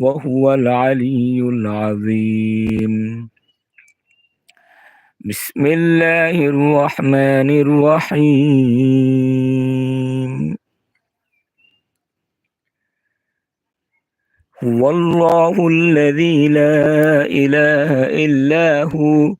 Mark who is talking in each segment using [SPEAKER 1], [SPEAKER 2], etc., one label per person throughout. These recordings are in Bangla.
[SPEAKER 1] وهو العلي العظيم. بسم الله الرحمن الرحيم. هو الله الذي لا إله إلا هو.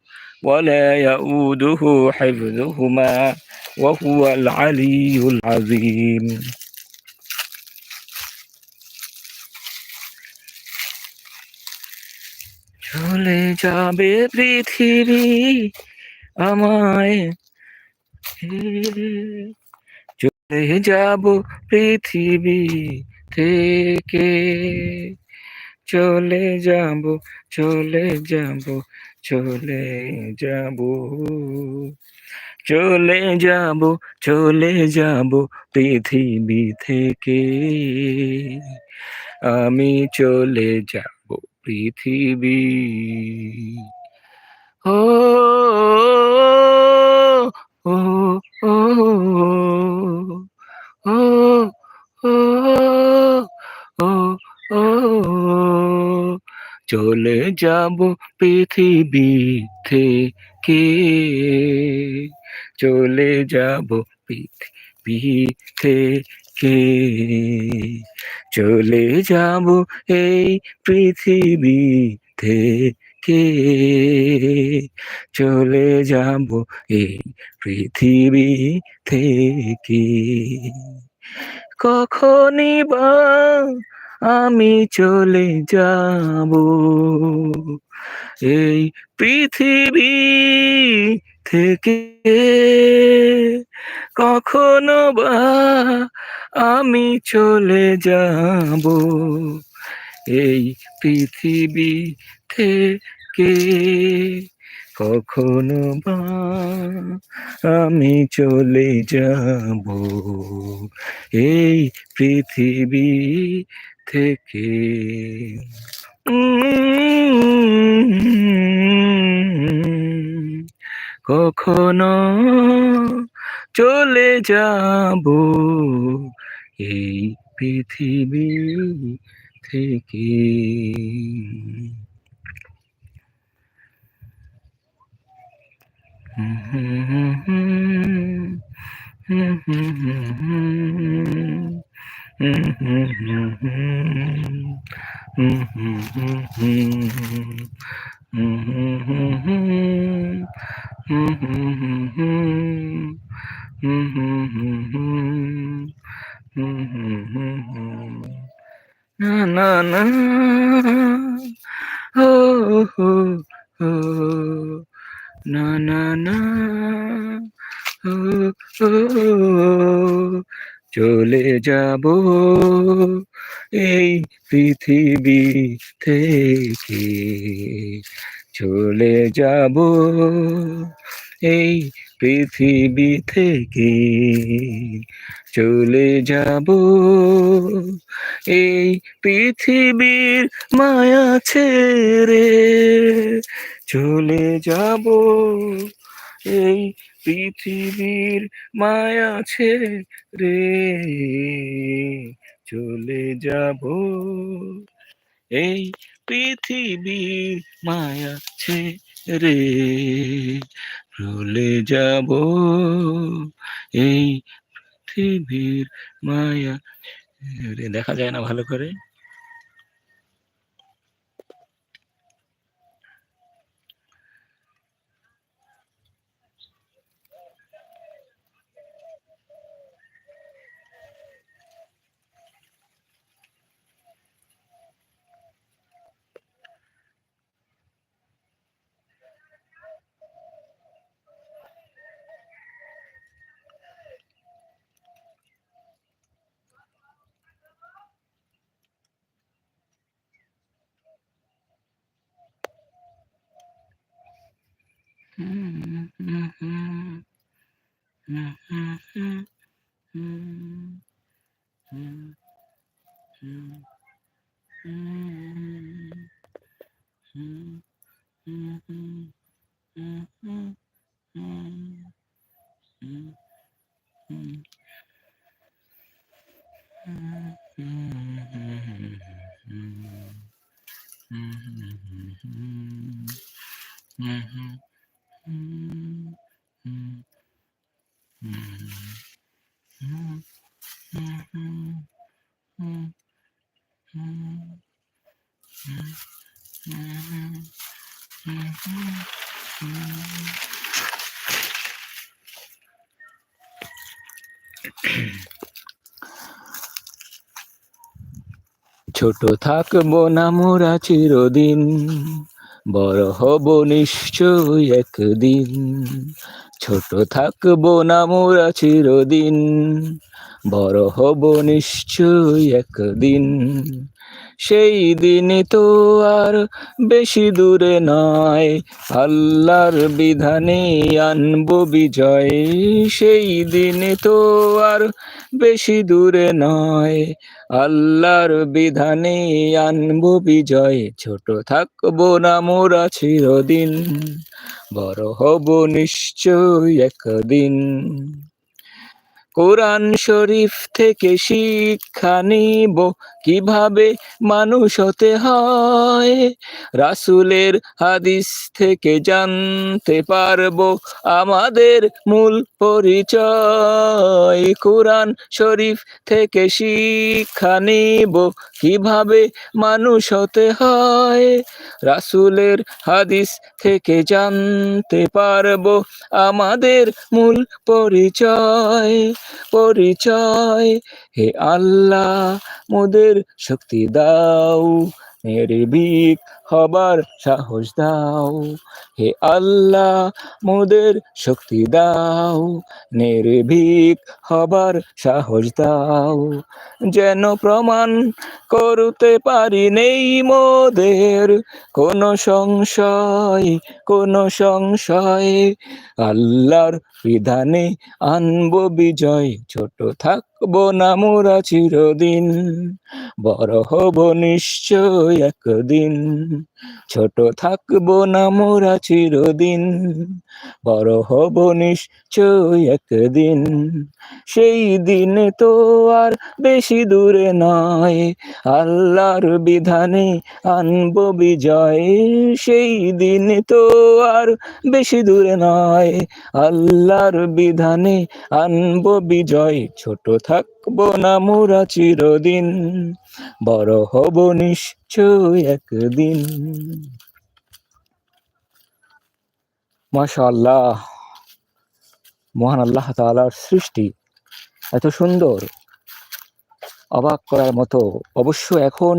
[SPEAKER 1] ولا يؤوده حفظهما وهو العلي العظيم চলে যাবে পৃথিবী আমায় চলে যাব পৃথিবী থেকে চলে যাব চলে যাব চলে যাব। চলে যাব চলে যাব পৃথিবী থেকে। আমি চলে যাব পৃথিবী। ও ও ও ও ও ও চলে যাব পৃথিবী থেকে। চলে যাব পৃথিবী থেকে। চলে যাব এই পৃথিবী থেকে। চলে যাব এই পৃথিবী থেকে। কখনই বা আমি চলে যাব। এই পৃথিবী থেকে কখনো বা আমি চলে যাব। এই পৃথিবী থেকে কখনো বা আমি চলে যাব। এই পৃথিবী থেকে। কখনো চলে যাব এই পৃথিবী থেকে। না না না ও হো হো না না না ও চলে যাব পৃথিবী থেকে চলে যাব। এই পৃথিবী থেকে চলে যাব। এই পৃথিবীর মায়া ছেড়ে চলে যাব। এই পৃথিবীর মায়া ছেড়ে চলে যাব। এই পৃথিবীর মায়া রে, চলে যাব। এই পৃথিবীর মায়া রে। দেখা যায় না ভালো করে। ছোট থাকব না মোরা চিরদিন। বড় হব নিশ্চয় একদিন। ছোট থাকব না মোরা চিরদিন। বড় হব নিশ্চয় একদিন। সেই দিনে তো আর বেশি দূরে নয়। আল্লাহর বিধানে আনব বিজয়। সেই দিনে তো আর বেশি দূরে নয়। আল্লাহর বিধানে আনব বিজয়। ছোট থাকব না মোরা চিরদিন। বড় হব নিশ্চয় একদিন। কোরআন শরীফ থেকে শিক্ষা নিব। কীভাবে মানুষ হতে হয়? রাসুলের হাদিস থেকে জানতে পারব আমাদের মূল পরিচয়। কোরআন শরীফ থেকে শিক্ষা নিব কীভাবে মানুষ হতে হয়? রাসুলের হাদিস থেকে জানতে পারব আমাদের মূল পরিচয়। পরিচয় হে আল্লাহ, মোদের শক্তি দাও নির্ভীক হবার সাহস দাও। হে আল্লাহ, মোদের শক্তি দাও নির্ভীক হবার সাহস দাও। যেন প্রমাণ করতে পারি নেই মোদের, কোনো সংশয় কোনো সংশয়। আল্লাহর বিধানে আনব বিজয়, ছোট থাকব না মোরা চিরদিন বড় হব নিশ্চয় একদিন। ছোট থাকব না মোরা চিরদিন, বড় হব নিশ্চয় একদিন। সেই দিন তো আর বেশি দূরে নয়, আল্লাহর বিধানে আনব বিজয়। সেই দিন তো আর বেশি দূরে নয়, আল্লাহর বিধানে আনব বিজয়। ছোট থাকব না মোরা চিরদিন। বড় হব নিশ্চয় একদিন। মাশাআল্লাহ। মহান আল্লাহ তাআলার সৃষ্টি এত সুন্দর। অবাক করার মতো। অবশ্য এখন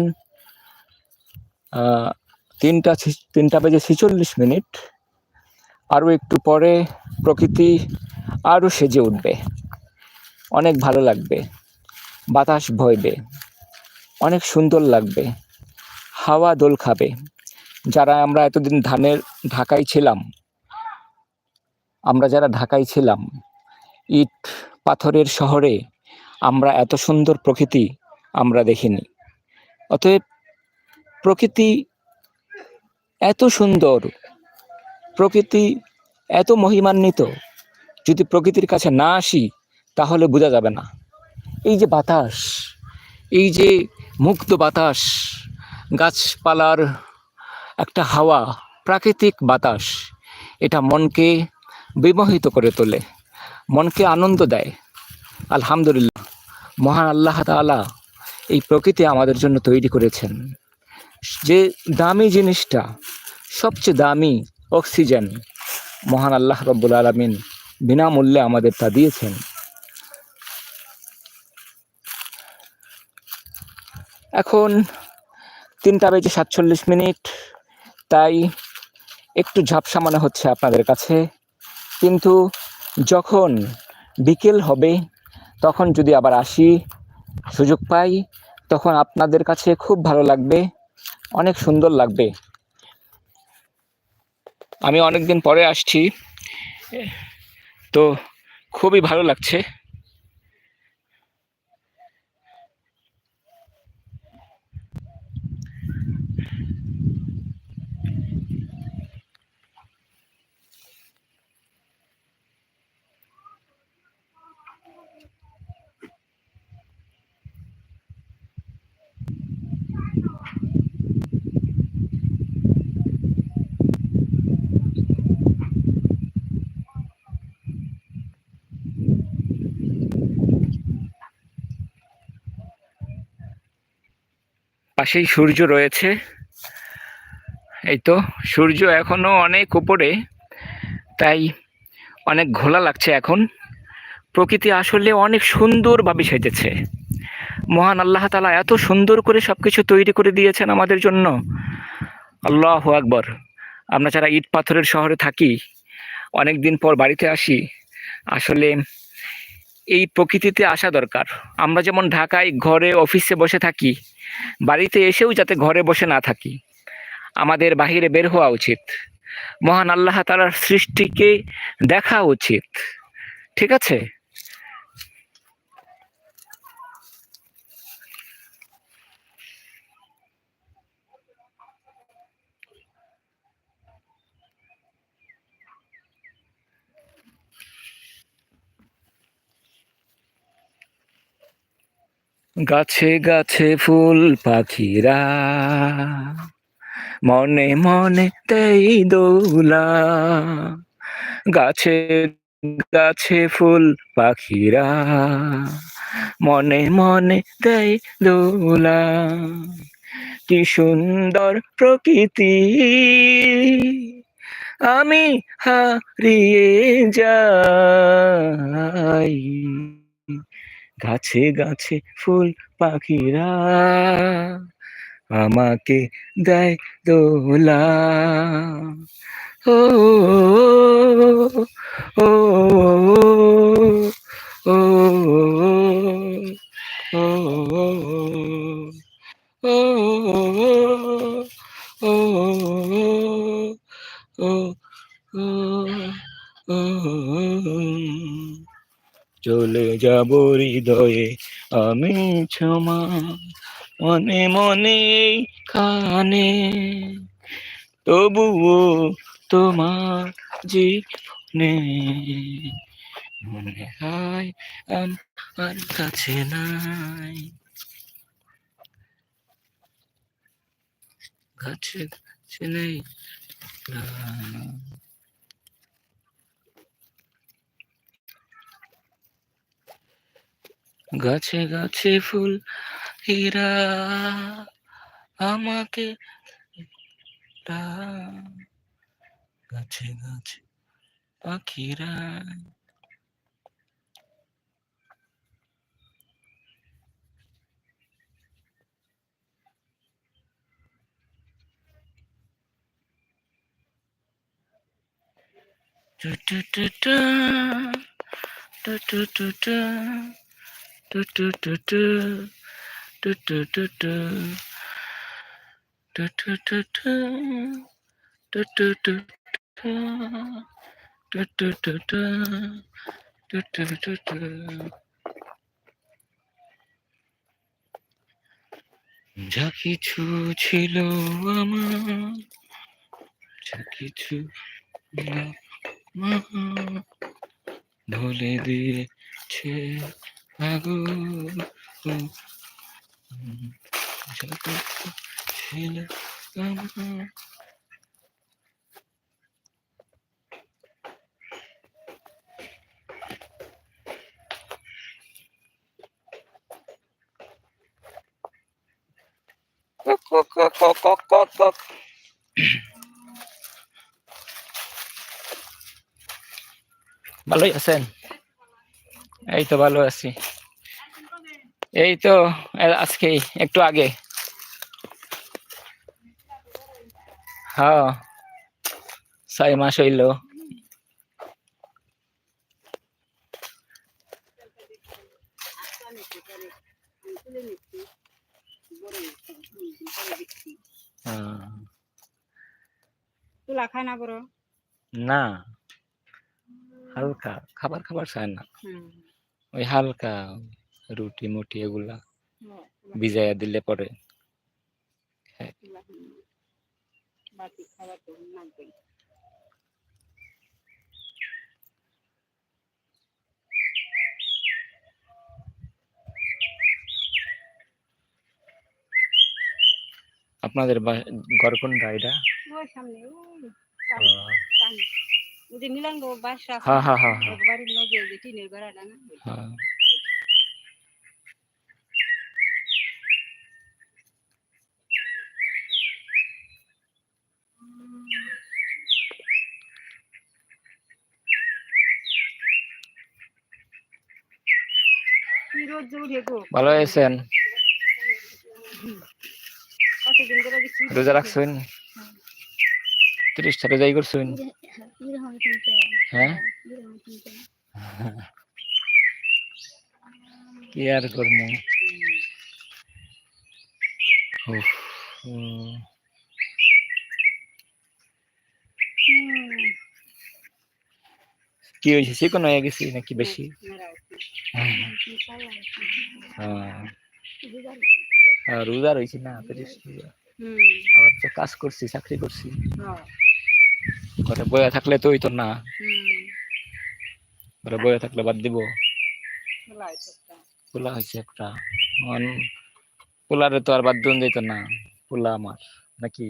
[SPEAKER 1] তিনটা তিনটা বেজে ছেচল্লিশ মিনিট। আরও একটু পরে প্রকৃতি আরও সেজে উঠবে। অনেক ভালো লাগবে। বাতাস বইবে। অনেক সুন্দর লাগবে। হাওয়া দোল খাবে। যারা আমরা এতদিন ধানের, ঢাকায় ছিলাম, আমরা যারা ঢাকায় ছিলাম, ইট পাথরের শহরে আমরা এত সুন্দর প্রকৃতি আমরা দেখিনি। অতএব প্রকৃতি এত সুন্দর, প্রকৃতি এত মহিমান্বিত, যদি প্রকৃতির কাছে না আসি তাহলে বোঝা যাবে না। এই যে বাতাস, এই যে মুক্ত বাতাস, গাছপালার একটা হাওয়া, প্রাকৃতিক বাতাস, এটা মনকে বিমোহিত করে তোলে, মনকে আনন্দ দেয়। আলহামদুলিল্লাহ, মহান আল্লাহ তাআলা এই প্রকৃতি আমাদের জন্য তৈরি করেছেন। যে দামি জিনিসটা, সবচেয়ে দামি অক্সিজেন মহান আল্লাহ রব্বুল আলমিন বিনামূল্যে আমাদের তা দিয়েছেন। এখন তিনটা বেজে সাতচল্লিশ মিনিট, তাই একটু ঝাপসা মনে হচ্ছে আপনাদের কাছে। কিন্তু যখন বিকেল হবে, তখন যদি আবার আসি, সুযোগ পাই, তখন আপনাদের কাছে খুব ভালো লাগবে, অনেক সুন্দর লাগবে। আমি অনেকদিন পরে আসছি, তো খুবই ভালো লাগছে। পাশেই সূর্য রয়েছে। এই তো, সূর্য এখনও অনেক উপরে, তাই অনেক ঘোলা লাগছে এখন। প্রকৃতি আসলে অনেক সুন্দরভাবে সেজেছে। মহান আল্লাহ তালা এত সুন্দর করে সব কিছু তৈরি করে দিয়েছেন আমাদের জন্য। আল্লাহ আকবর। আমরা যারা ইট পাথরের শহরে থাকি অনেক দিন পর বাড়িতে আসি, আসলে এই প্রকৃতিতে আসা দরকার। আমরা যেমন ঢাকায় ঘরে অফিসে বসে থাকি বাড়িতে এসেও যাতে ঘরে বসে না থাকি। আমাদের বাহিরে বের হওয়া উচিত। মহান আল্লাহ তালার সৃষ্টিকে দেখা উচিত। ঠিক আছে? গাছে গাছে ফুল পাখিরা, মনে মনে দেই দোলা। গাছে গাছে ফুল পাখিরা, মনে মনে দেয় দোলা। কি সুন্দর প্রকৃতি, আমি হারিয়ে যাই। গাছে গাছে ফুল পাখিরা আমাকে দেয় দোলা ও ও ও ও চলে যাব হৃদয়ে। আমি ক্ষমা মনে মনে খানে তবুও তোমার জীবনে মনে হয় আমার কাছে নাই। কাছে কাছে নেই। গাছে গাছে ফুল হীরা আমাকে গাছে গাছে পাখিরা। টু টু টু টু টু টু। Do, do, do, do. Do, do, do, do. Do, do, do, do. Do, do, do, do. Do, do, do, do. Do, do, do, do. যা কিছু ছিল আমার যা কিছু ভুলে দিয়েছে কক কক কক কক কক কক ভালোই আছেন? এই ভালো আছি। এই তো আজকে একটু আগে। হ্যাঁ ছয় মাস হইল। হ্যাঁ।
[SPEAKER 2] তুলা খায় না বড়?
[SPEAKER 1] না। হালকা। খাবার খাবার চায় না। ওই হালকা। রুটি মুটি এগুলা ভিজাইয়া দিলে পরে
[SPEAKER 2] হ্যাঁ।
[SPEAKER 1] আপনাদের ঘর কোন এটা? হ্যাঁ হ্যাঁ হ্যাঁ হ্যাঁ। ভালো আছেন? রোজা রাখছেন? তিরিশটা রোজাই করছেন? হ্যাঁ? কি আর করব? কি হয়েছে চিকন হয়ে গেছি নাকি বেশি রোজা রয়েছি না আবার তো কাজ করছি চাকরি করছি ঘরে বয়ে থাকলে তো হইতো না ঘরে বয়ে থাকলে বাদ দিব। পোলা হয়েছে একটা পোলারে তো আর বাদ দিন দিত না পোলা আমার নাকি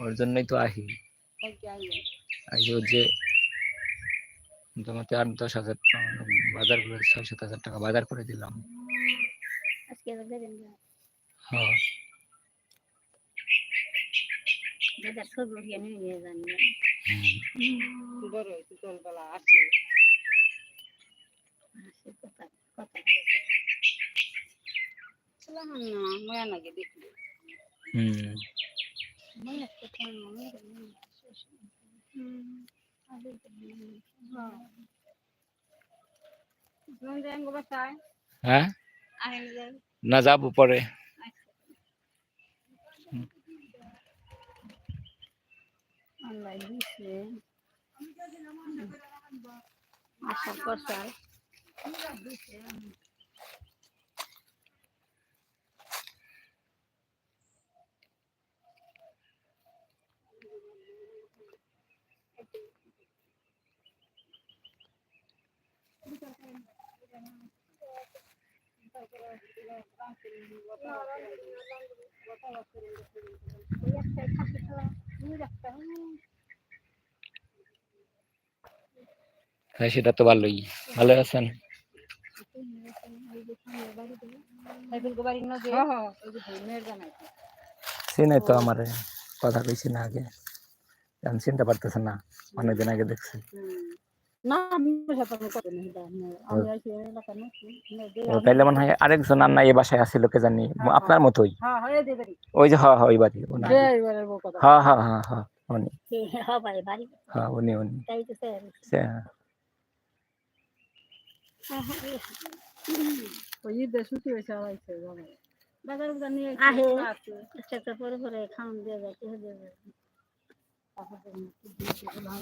[SPEAKER 1] ওর জন্যই তো আহি আইও যে মোটামুটি আট দশ হাজার বাজার করে ছয় সাত হাজার টাকা বাজার করে দিলাম। হ্যাঁ। হুম।
[SPEAKER 2] হ্যাঁ?
[SPEAKER 1] না যাব পরে।
[SPEAKER 2] আশা করছে।
[SPEAKER 1] হ্যাঁ সেটা তো ভালোই। ভালো আছেন? চিনাই তো আমার কথা কইছি না আগে। আমি চিনতে পারতেছে না অনেকদিন আগে দেখছি। তাইলে আরেকজন এ বাসায় কে জানি। আপনার মতোই। ওই যে হ্যাঁ হ্যাঁ ওই বাড়ি হ্যাঁ হ্যাঁ হ্যাঁ হ্যাঁ উনি।
[SPEAKER 2] হ্যাঁ
[SPEAKER 1] উনি উনি।
[SPEAKER 2] তাই তো স্যার
[SPEAKER 1] সে-
[SPEAKER 2] ওই ঈদে ছুটি হয়েছে আড়াইছে বাজার বাজার নিয়ে
[SPEAKER 3] আহে। একটা পরে পরে খাওয়ান দিয়ে যায় দিয়ে যায়।